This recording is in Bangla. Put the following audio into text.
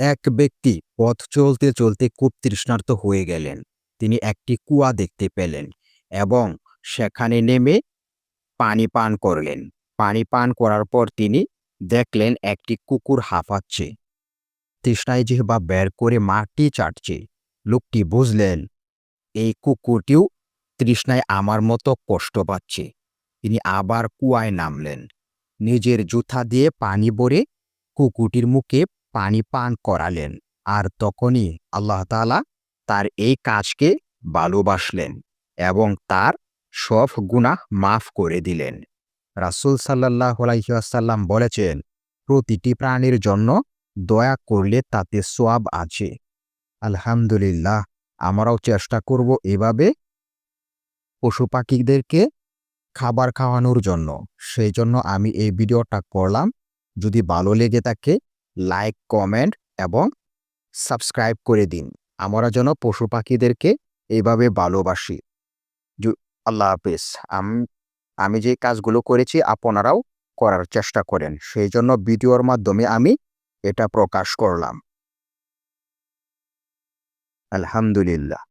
এক ব্যক্তি পথ চলতে চলতে খুব তৃষ্ণার্ত হয়ে গেলেন। তিনি একটি কুয়া দেখতে পেলেন এবং সেখানে নেমে পানি পান করলেন। পানি পান করার পর তিনি দেখলেন একটি কুকুর হাঁপাচ্ছে। তৃষ্ণায় জিহ্বা বের করে মাটি চাটছে। লোকটি বুঝলেন, এই কুকুরটিও তৃষ্ণায় আমার মতো কষ্ট পাচ্ছে। তিনি আবার কুয়ায় নামলেন। নিজের জুতা দিয়ে পানি ভরে কুকুরটির মুখে পানি পান করালেন আর তখনই আল্লাহ তাআলা তার এই কাজকে ভালোবাসলেন এবং তার সব গুনাহ মাফ করে দিলেন। রাসূল সাল্লাল্লাহু আলাইহি ওয়াসাল্লাম বলেছেন, প্রতিটি প্রাণীর জন্য দয়া করলে তাতে সোয়াব আছে। আলহামদুলিল্লাহ, আমরাও চেষ্টা করব এভাবে পশু পাখিদেরকে খাবার খাওয়ানোর জন্য। সেই জন্য আমি এই ভিডিওটা করলাম। যদি ভালো লেগে থাকে লাইক কমেন্ট এবং সাবস্ক্রাইব করে দিন। আমরা যেন পশু পাখিদেরকে এইভাবে ভালোবাসি। আল্লাহ হাফিজ। আম- যে কাজগুলো করেছি, আপনারাও করার চেষ্টা করেন। সেই জন্য ভিডিওর মাধ্যমে আমি এটা প্রকাশ করলাম। আলহামদুলিল্লাহ।